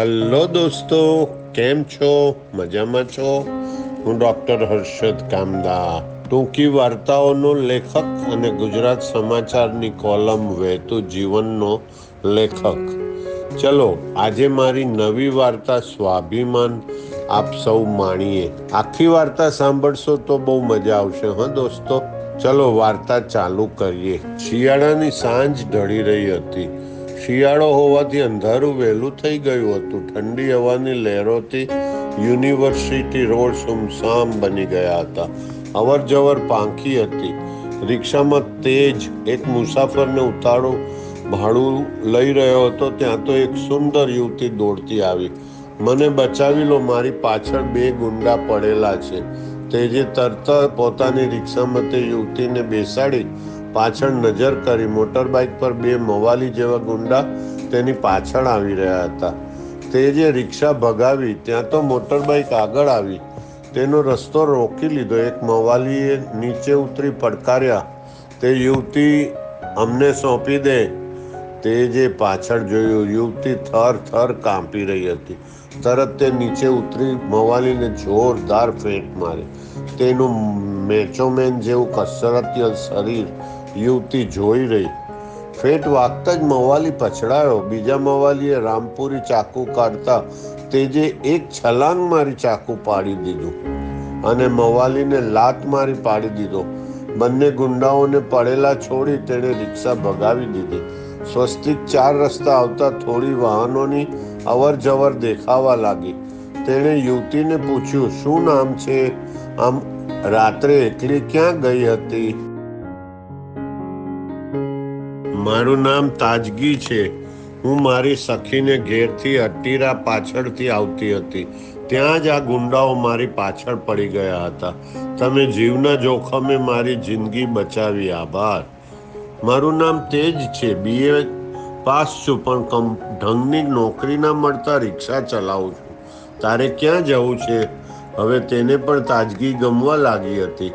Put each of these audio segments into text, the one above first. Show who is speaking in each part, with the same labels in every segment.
Speaker 1: Hello દોસ્તો. કેમ છો? મજામાં છો? હું ડૉક્ટર હર્ષદ કામદા. ટૂંકી વાર્તાઓનો લેખક અને ગુજરાત સમાચારની કોલમ વહેતું જીવનનો લેખક. ચલો, આજે મારી નવી વાર્તા સ્વાભિમાન આપ સૌ માણીએ. આખી વાર્તા સાંભળશો તો બહુ મજા આવશે, હં દોસ્તો? ચલો, વાર્તા ચાલુ કરીએ. શિયાળાની સાંજ ઢળી રહી હતી. શિયાળો હોવાથી અંધારું વહેલું થઈ ગયું હતું. ઠંડી હવાની લહેરોથી યુનિવર્સિટી રોડ સુમસામ બની ગયા હતા. અવર જવર પાંખી હતી. રિક્ષામાં તેજ એક મુસાફરને ઉતાળું ભાડું લઈ રહ્યો હતો. ત્યાં તો એક સુંદર યુવતી દોડતી આવી. મને બચાવી લો, મારી પાછળ બે ગુંડા પડેલા છે. તેજે તરત પોતાની રિક્ષામાં તે યુવતીને બેસાડી પાછળ નજર કરી મોટરબાઇક પર બે મવાલી જેવા ગુંડા તેની પાછળ આવી રહ્યા હતા. તે જે રિક્ષા ભગાવી, ત્યાં તો મોટરબાઇક આગળ આવી. તેનો રસ્તો રોકી લીધો. એક મવાલીએ નીચે ઉતરી પડકાર્યા. તે યુવતી અમને સોંપી દે. તે જે પાછળ જોયું, યુવતી થર થર કાંપી રહી હતી. તરત તે નીચે ઉતરી મવાલીને જોરદાર ફેંક મારી. તેનું મેચોમેન જેવું કસરતીય શરીર યુવતી જોઈ રહી. ફેટ વાગતા જ મવાલી પછડાયો. બીજા મવાલીએ રામપુરી ચાકુ કાઢતા તે જે એક છલાંગ મારી ચાકુ પાડી દીધું અને મવાલીને લાત મારી પાડી દીધો. બંને ગુંડાઓને પડેલા છોડી તેણે રિક્ષા ભગાવી દીધી. સ્વસ્તિક ચાર રસ્તા આવતા થોડી વાહનોની અવર જવર દેખાવા લાગી. તેણે યુવતીને પૂછ્યું, શું નામ છે? આમ રાત્રે એકલી ક્યાં ગઈ હતી? મારું નામ તાજગી છે. હું મારી સખીને ઘેરથી અટીરા પાછળથી આવતી હતી. ત્યાં જ આ ગુંડાઓ મારી પાછળ પડી ગયા હતા. તમે જીવના જોખમે મારી જિંદગી બચાવી, આભાર. મારું નામ તેજ છે. બીએ પાસ છું, પણ કમ ઢંગની નોકરી ના મળતા રિક્ષા ચલાવું છું. તારે ક્યાં જવું છે? હવે તેને પણ તાજગી ગમવા લાગી હતી.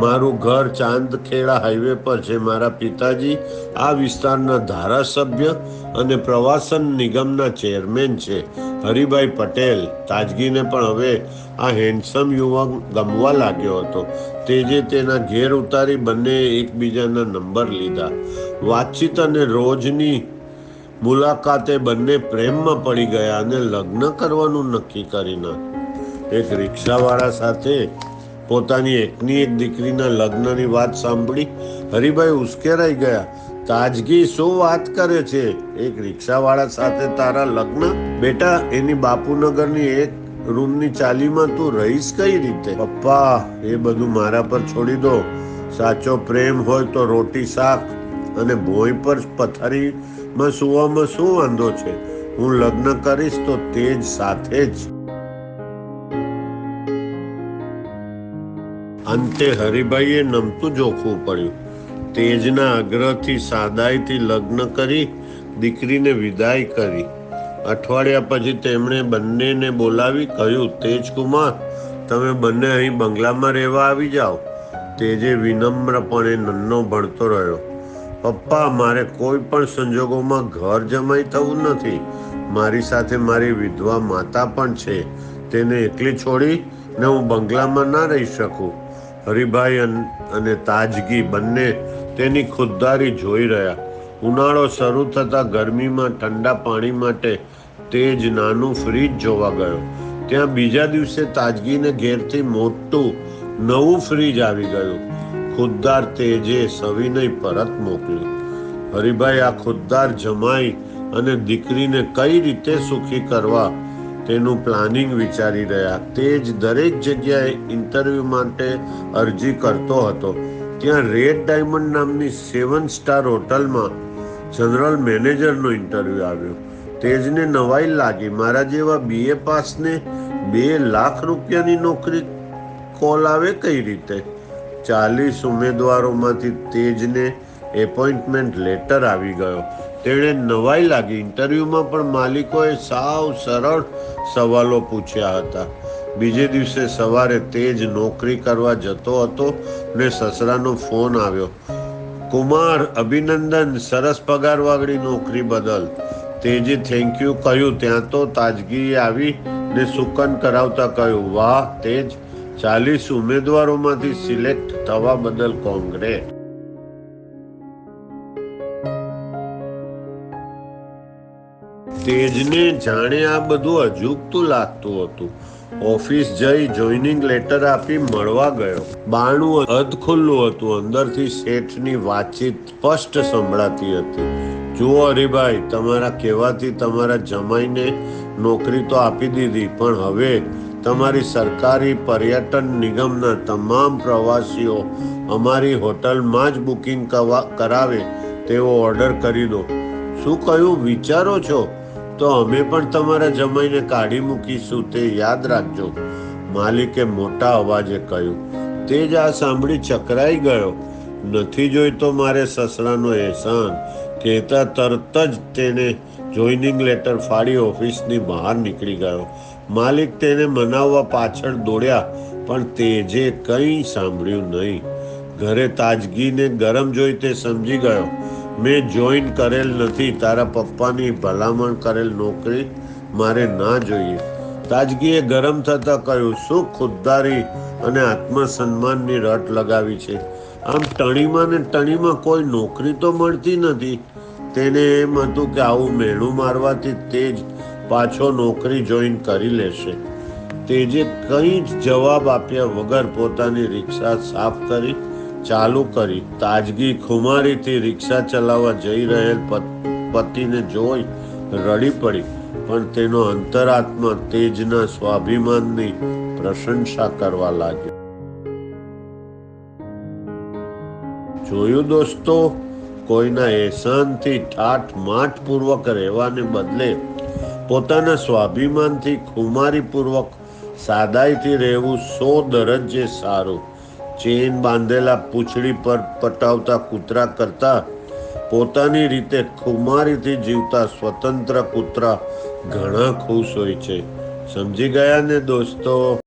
Speaker 1: મારું ઘર ચાંદખેડા હાઈવે પર છે. મારા પિતાજી આ વિસ્તારના ધારાસભ્ય અને પ્રવાસન નિગમના ચેરમેન છે. હરિભાઈ પટેલ. તાજગીને પણ હવે આ હેન્ડસમ યુવક ગમવા લાગ્યો હતો. તે જે તેના ઘેર ઉતારી બંને એકબીજાના નંબર લીધા. વાતચીત અને રોજની મુલાકાતે બંને પ્રેમમાં પડી ગયા અને લગ્ન કરવાનું નક્કી કરી નાખ્યું. એક રિક્ષાવાળા સાથે પોતાની એકની એક દીકરીના લગ્નની વાત સાંભળી હરિભાઈ ઉશ્કેરાઈ ગયા. તાજગી શું વાત કરે છે? એક રિક્ષાવાળા સાથે તારા લગ્ન? બેટા, એની બાપુનગરની એક રૂમની ચાલીમાં તું રહીશ કઈ રીતે? પપ્પા, એ બધું મારા પર છોડી દો. સાચો પ્રેમ હોય તો રોટી શાક અને ભોંય પર પથારીમાં સુવામાં શું વાંધો છે? હું લગ્ન કરીશ તો તે જ સાથે જ. અંતે હરિભાઈએ નમતું જોખવું પડ્યું. તેજના આગ્રહથી સાદાઈથી લગ્ન કરી, દીકરીને વિદાય કરી. અઠવાડિયા પછી તેમણે બંનેને બોલાવી કહ્યું, તેજકુમાર, તમે બંને અહીં બંગલામાં રહેવા આવી જાઓ. તેજે વિનમ્રપણે નન્નો ભણતો રહ્યો. પપ્પા, મારે કોઈ પણ સંજોગોમાં ઘર જમાઈ થવું નથી. મારી સાથે મારી વિધવા માતા પણ છે. તેને એકલી છોડી ને હું બંગલામાં ના રહી શકું. હરિભાઈ અને તાજગી બંને તેની ખુદદારી જોઈ રહ્યા. ઉનાળો શરૂ થતાં ગરમીમાં ઠંડા પાણી માટે તેજ નાનું ફ્રીજ જોવા ગયો. ત્યાં બીજા દિવસે તાજગીને ઘેરથી મોટું નવું ફ્રીજ આવી ગયું. ખુદદાર તેજે સવિનય પરત મોકલ્યું હરિભાઈ આ ખુદદાર જમાઈ અને દીકરીને કઈ રીતે સુખી કરવા તેનું પ્લાનિંગ વિચારી રહ્યા. તે જ દરેક જગ્યાએ ઇન્ટરવ્યૂ માટે અરજી કરતો હતો. ત્યાં રેડ ડાયમંડ નામની સેવન સ્ટાર હોટલમાં જનરલ મેનેજરનો ઇન્ટરવ્યૂ આવ્યો. તેજને નવાઈ લાગી. મારા જેવા બીએ પાસને બે લાખ રૂપિયાની નોકરી કોલ આવે કઈ રીતે? ચાલીસ ઉમેદવારોમાંથી તેજને એપોઇન્ટમેન્ટ લેટર આવી ગયો. તેણે નવાઈ લાગી. ઇન્ટરવ્યુમાં પણ માલિકોએ સાવ સરળ સવાલો પૂછ્યા હતા. બીજે દિવસે સવારે તે જ નોકરી કરવા જતો હતો ને સસરાનો ફોન આવ્યો. કુમાર, અભિનંદન. સરસ પગારવાળી નોકરી બદલ. તેજે થેન્ક યુ કહ્યું, ત્યાં તો તાજગી આવી ને સુકન કરાવતા કહ્યું, વાહ, તેજ. ચાલીસ ઉમેદવારોમાંથી સિલેક્ટ થવા બદલ કોંગ્રેસ. તેજને જાણે આ બધું અજુગતું લાગતું હતું. ઓફિસ જઈ જોઈનિંગ લેટર આપી મળવા ગયો. બાણું અધ ખુલ્લું હતું. અંદરથી શેઠની વાતચીત સ્પષ્ટ સંભળાતી હતી. જુઓ હરિભાઈ, તમારા કહેવાથી તમારા જમાઈને નોકરી તો આપી દીધી, પણ હવે તમારી સરકારી પર્યટન નિગમના તમામ પ્રવાસીઓ અમારી હોટલમાં જ બુકિંગ કરાવે તેવો ઓર્ડર કરી દો. શું કહ્યું? વિચારો છો? તો અમે પણ તમારા જમાઈને કાઢી મૂકીશું, તે યાદ રાખજો. માલિકે મોટા અવાજે કહ્યું, તે જ આ સાંભળી ચકરાઈ ગયો. નથી જોઈતો મારે સસરાનો અહેસાન. કહેતા તરત જ તેને જોઈનિંગ લેટર ફાડી ઓફિસની બહાર નીકળી ગયો. માલિક તેને મનાવવા પાછળ દોડ્યા, પણ તે જે કંઈ સાંભળ્યું નહીં. ઘરે તાજગીને ગરમ જોઈ તે સમજી ગયો. મેં જોઈન કરેલ નથી, તારા પપ્પાની ભલામણ કરેલ નોકરી મારે ના જોઈએ. તાજગીએ ગરમ થતાં કહ્યું, શું ખુદદારી અને આત્મસન્માનની રટ લગાવી છે? આમ ટણીમાં ને ટણીમાં કોઈ નોકરી તો મળતી નથી. તેને એમ હતું કે આવું મેળું મારવાથી તે જ પાછો નોકરી જોઈન કરી લેશે. તેજે કંઈ જ જવાબ આપ્યા વગર પોતાની રિક્ષા સાફ કરી ચાલુ કરી તાજગી ખુમારીથી રિક્ષા ચલાવવા જઈ રહેલ પતિને જોઈ રડી પડી, પણ તેનો અંતરાત્મા તેજના સ્વાભિમાનની પ્રશંસા કરવા લાગ્યો. જોયું દોસ્તો, કોઈના એહસાનથી ઠાઠ માઠપૂર્વક રહેવાને બદલે પોતાના સ્વાભિમાનથી ખુમારી પૂર્વક સાદાઈથી રહેવું સો દરજ્જે સારું. ચેન બાંધેલા પૂંછડી પર પટાવતા કૂતરા કરતા પોતાની રીતે ખુમારીથી જીવતા સ્વતંત્ર કૂતરા ઘણા ખુશ હોય છે. સમજી ગયા ને દોસ્તો?